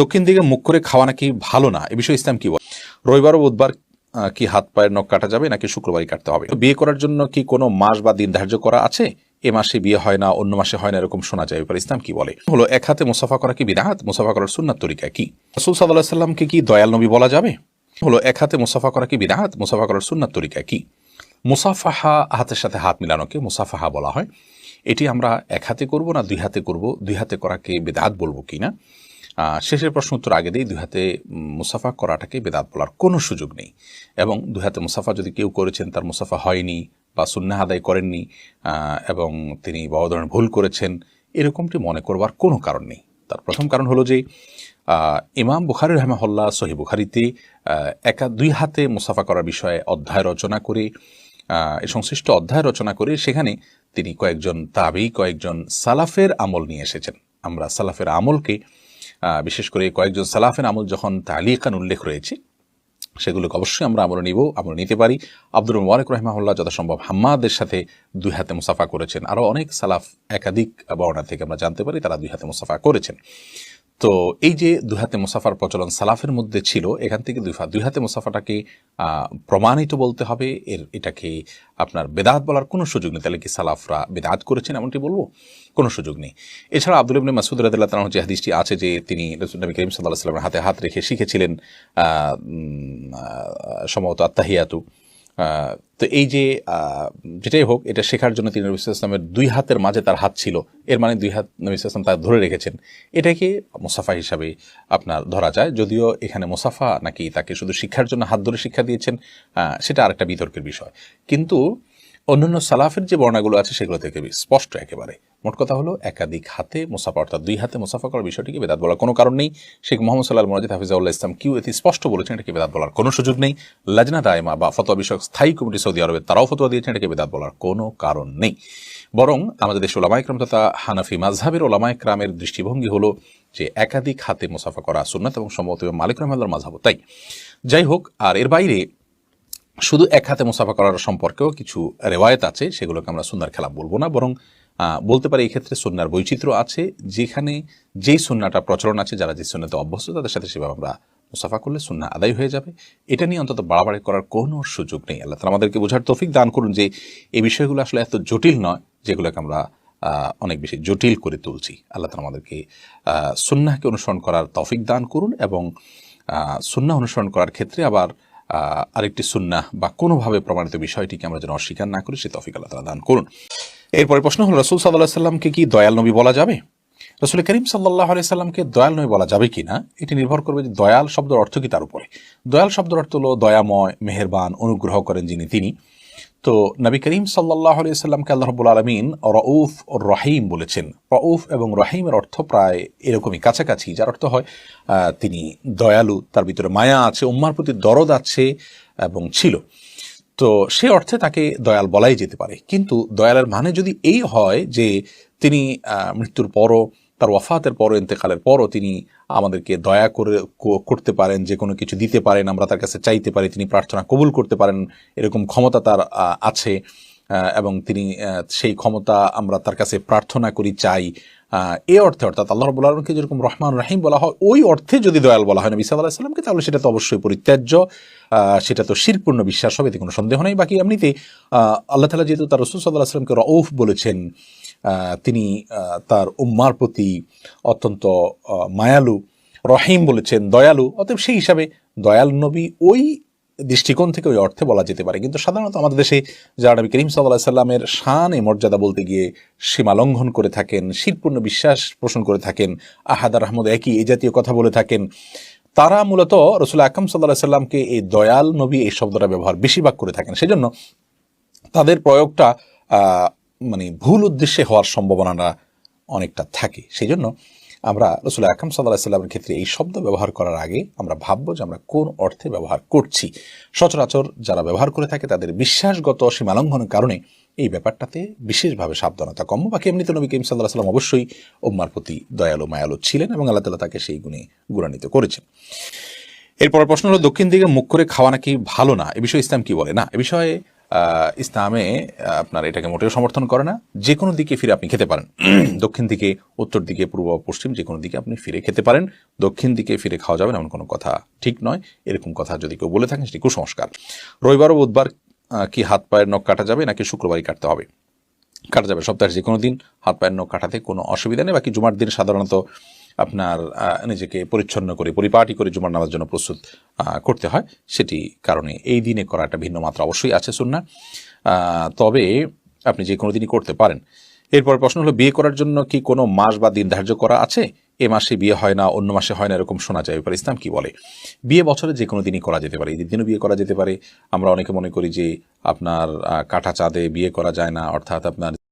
দক্ষিণ দিকে মুখ করে খাওয়া নাকি ভালো না? এ বিষয়ে ইসলাম কি বলে? রবিবার ও বুধবার কি হাত পায়ের নখ কাটা যাবে নাকি শুক্রবারই কাটতে হবে? বিয়ে করার জন্য কি কোনো মাস বা দিন ধার্য করা আছে? এ মাসে বিয়ে হয় না, অন্য মাসে হয় না, এরকম শোনা যায়। এবার ইসলাম কি বলে? হলো, এক হাতে মুসাফা করা কি বিরাহাত মুসাফা করার সুন্নাত তরিকা কি? রসুল সাল্লাহ সাল্লামকে কি দয়াল নবী বলা যাবে? হলো, এক হাতে মুসাফা করা কি বিরাহাত মুসাফা করার সুন্নাত তরিকা কি? মুসাফাহা, হাতের সাথে হাত মিলানোকে মুসাফাহা বলা হয়। এটি আমরা এক হাতে করব না দুই হাতে করব? দুই হাতে করাকে বেদাত বলব কি না শেষের প্রশ্ন উত্তর আগে দিই। দুই হাতে মুসাফা করাটাকে বেদাত বলার কোনো সুযোগ নেই। এবং দুই হাতে মুসাফা যদি কেউ করেছেন, তার মুসাফা হয়নি বা সুন্না আদায় করেননি এবং তিনি বড় ধরনের ভুল করেছেন, এরকমটি মনে করবার কোনো কারণ নেই। তার প্রথম কারণ হলো যে ইমাম বুখারি রহমাহল্লা সহি বুখারিতে একা দুই হাতে মুসাফা করার বিষয়ে অধ্যায় রচনা করে এ সংশ্লিষ্ট অধ্যায় রচনা করে, সেখানে তিনি কয়েকজন তাবি কয়েকজন সালাফের আমল নিয়ে এসেছেন। আমরা সালাফের আমলকে বিশেষ করে কয়েকজন সালাফের আমল যখন তালিকান উল্লেখ রয়েছে, সেগুলোকে অবশ্যই আমরা আমল নিব আমরা নিতে পারি। আব্দুল মোবারক রহমাহুল্লাহ যথাসম্ভব হাম্মাদের সাথে দুই হাতে মুসাফা করেছেন। আরও অনেক সালাফ একাধিক বর্ণা থেকে আমরা জানতে পারি, তারা দুই হাতে মুসাফা করেছেন। তো এই যে দুই হাতে মুসাফার প্রচলন সালাফের মধ্যে ছিল, এখান থেকে দুই দুই হাতে মুসাফাটাকে প্রমাণিত বলতে হবে। এর, এটাকে আপনার বেদাত বলার কোনো সুযোগ নেই। তাহলে কি সালাফরা বেদাত করেছেন এমনটি বলব? কোনো সুযোগ নেই। এছাড়া আব্দুল ইবনে মাসুদ রাদিল্লাহ তালাহ যে হাদিসটি আছে যে তিনি নবী করিম সাল্লাহ সাল্লামের হাতে হাত রেখে শিখেছিলেন সম্ভবত আত্মাহিয়াতু তো এই যে যেটাই হোক, এটা শেখার জন্য তিনি নবী ইসলামের দুই হাতের মাঝে তার হাত ছিল। এর মানে দুই হাত নবী ইসলাম তার ধরে রেখেছেন। এটাকে মুসাফা হিসাবে আপনার ধরা যায়। যদিও এখানে মুসাফা নাকি তাকে শুধু শিক্ষার জন্য হাত ধরে শিক্ষা দিয়েছেন সেটা আরেকটা বিতর্কের বিষয়। কিন্তু অন্যান্য সালাফের যে বর্ণাগুলো আছে সেগুলো থেকে স্পষ্ট একেবারে। মোট কথা হলো একাধিক হাতে মুসাফা, অর্থাৎ দুই হাতে মুসাফা করার বিষয়টিকে বেদাত বলার কোনো কারণ নেই। শেখ মোহাম্মদ সাল্লাহ মজিদ হাফিজাউল্লাহ ইসলাম কিউ এটি স্পষ্ট বলেছেন এটাকে বেদাত বলার কোনো সুযোগ নেই। লাজনা দায়মা বা ফতোয়া বিষয়ক স্থায়ী কমিটি সৌদি আরবে তারাও ফতোয়া দিয়েছেন, এটাকে বেদাত বলার কোনো কারণ নেই। বরং আমাদের দেশে ওলামাইকরাম তথা হানাফি মাজহাবের ওলামাইকরামের দৃষ্টিভঙ্গি হলো যে একাধিক হাতে মুসাফা করা সুন্নাত এবং সম্ভবত মালিক রহমাল্লার মাঝহাব তাই। যাই হোক, আর এর বাইরে শুধু এক হাতে মুসাফা করার সম্পর্কেও কিছু রেওয়ায়ত আছে সেগুলোকে আমরা সুন্নার খেলা বলব না বরং বলতে পারি এই ক্ষেত্রে সুন্নার বৈচিত্র্য আছে যেখানে যেই সুন্নাটা প্রচলন আছে যারা যে সুন্নাতে অভ্যস্ত তাদের সাথে সেভাবে আমরা মুসাফা করলে সুন্না আদায় হয়ে যাবে। এটা নিয়ে অন্তত বাড়াবাড়ি করার কোনো সুযোগ নেই। আল্লাহ তালা আমাদেরকে বোঝার তৌফিক দান করুন যে এই বিষয়গুলো আসলে এত জটিল নয় যেগুলোকে আমরা অনেক বেশি জটিল করে তুলছি। আল্লাহ তালা আমাদেরকে আহ, সুন্নাহকে অনুসরণ করার তৌফিক দান করুন এবং আহ, সুন্নাহ অনুসরণ করার ক্ষেত্রে আবার আরেকটি সুন্না বা কোনোভাবে প্রমাণিত বিষয়টিকে আমরা যেন অস্বীকার না করি, সে তফিক আল্লাহ তালা দান করুন। এরপরে প্রশ্ন হল, রসুল সাল্লাহ সাল্লামকে কি দয়াল নবী বলা যাবে? রসুল করিম সাল্লাহ সাল্লামকে দয়াল নবী বলা যাবে কি না? এটি নির্ভর করবে যে দয়াল শব্দের অর্থ কি তার উপরে। দয়াল শব্দের অর্থ হল দয়াময়, মেহেরবান, অনুগ্রহ করেন যিনি তিনি। তো নবী করিম সাল্লাহ সাল্লামকে আল্লাহ রবুল আলমিন রউফ রহিম বলেছেন। রউফ এবং রহিমের অর্থ প্রায় এরকমই, কাছাকাছি, যার অর্থ হয় তিনি দয়ালু, তার ভিতরে মায়া আছে, উম্মার প্রতি দরদ আছে এবং ছিল। তো সে অর্থে তাকে দয়াল বলাই যেতে পারে। কিন্তু দয়ালের মানে যদি এই হয় যে তিনি মৃত্যুর পরও তার ওয়াফাতের পরও, ইন্তেকালের পরও তিনি আমাদেরকে দয়া করে করতে পারেন, যে কোনো কিছু দিতে পারেন, আমরা তার কাছে চাইতে পারি, তিনি প্রার্থনা কবুল করতে পারেন, এরকম ক্ষমতা তার আছে এবং তিনি সেই ক্ষমতা আমরা তার কাছে প্রার্থনা করি, চাই এ অর্থে অর্থাৎ আল্লাহ রবুল্লা আলমকে যেরকম রহমান রাহিম বলা হয়, ওই অর্থে যদি দয়াল বলা হয়, নবী সাল্লাহ সাল্লামকে, তাহলে সেটা তো অবশ্যই পরিত্যাজ্য সেটা তো শিরপূর্ণ বিশ্বাস হবে, এতে কোনো সন্দেহ নেই। বাকি এমনিতে আল্লাহ তালা যেহেতু তার রসুল সাল্লাহ সাল্লামকে রউফ বলেছেন তিনি তার উম্মার প্রতি অত্যন্ত মায়ালু, রহিম বলেছেন, দয়ালু। অতএব সেই হিসাবে দয়াল নবী ওই দৃষ্টিকোণ থেকে ওই অর্থে বলা যেতে পারে। কিন্তু সাধারণত আমাদের দেশে যারা নবী করিম সাল্লাহ সাল্লামের শান এ মর্যাদা বলতে গিয়ে সীমা লঙ্ঘন করে থাকেন, শিরপূর্ণ বিশ্বাস পোষণ করে থাকেন আহাদার আহমদ একই এই জাতীয় কথা বলে থাকেন, তারা মূলত রসুল আকরম সাল্লাহ সাল্লামকে এই দয়াল নবী এই শব্দটা ব্যবহার বেশিরভাগ করে থাকেন। সেজন্য তাদের প্রয়োগটা মানে ভুল উদ্দেশ্যে হওয়ার সম্ভাবনাটা অনেকটা থাকে। সেই জন্য আমরা রসুল আকরম সাল্লাহ সাল্লামের ক্ষেত্রে এই শব্দ ব্যবহার করার আগে আমরা ভাববো যে আমরা কোন অর্থে ব্যবহার করছি। সচরাচর যারা ব্যবহার করে থাকে তাদের বিশ্বাসগত সীমালঙ্ঘনের কারণে এই ব্যাপারটাতে বিশেষভাবে সাবধানতা কম। বাকি এমনিতে নবী করিম সাল্লাহ সাল্লাম অবশ্যই উম্মার প্রতি দয়ালু, মায়ালু ছিলেন এবং আল্লাহ তালা তাকে সেই গুণে গুণান্বিত করেছেন। এরপর প্রশ্ন হলো, দক্ষিণ দিকে মুখ করে খাওয়া নাকি ভালো না? এ বিষয়ে ইসলাম কি বলে? না, এ বিষয়ে ইসলামে আপনার এটাকে মোটেও সমর্থন করে না। যে কোনো দিকে ফিরে আপনি খেতে পারেন। দক্ষিণ দিকে, উত্তর দিকে, পূর্ব পশ্চিম যে কোনো দিকে আপনি ফিরে খেতে পারেন। দক্ষিণ দিকে ফিরে খাওয়া যাবে না, এমন কোনো কথা ঠিক নয়। এরকম কথা যদি কেউ বলে থাকেন, সেটি কুসংস্কার। রবিবার ও বুধবার কি হাত পায়ের নখ কাটা যাবে, নাকি শুক্রবারই কাটতে হবে? কাটা যাবে সপ্তাহের যে কোনো দিন। হাত পায়ের নখ কাটাতে কোনো অসুবিধা নেই। বাকি জুমার দিন সাধারণত আপনার নিজেকে পরিচ্ছন্ন করে, পরিপাটি করে জুমার নামার জন্য প্রস্তুত করতে হয়। সেটি কারণে এই দিনে করা একটা ভিন্ন মাত্রা অবশ্যই আছে সুন্না তবে আপনি যে কোনো দিনই করতে পারেন। এরপর প্রশ্ন হলো, বিয়ে করার জন্য কি কোনো মাস বা দিন ধার্য করা আছে? এ মাসে বিয়ে হয় না, অন্য মাসে হয় না, এরকম শোনা যায়। এবার ইসলাম কি বলে? বিয়ে বছরে যে কোনো দিনই করা যেতে পারে, ঈদের দিনও বিয়ে করা যেতে পারে। আমরা অনেকে মনে করি যে, আপনার কাটা চাঁদে বিয়ে করা যায় না, অর্থাৎ আপনার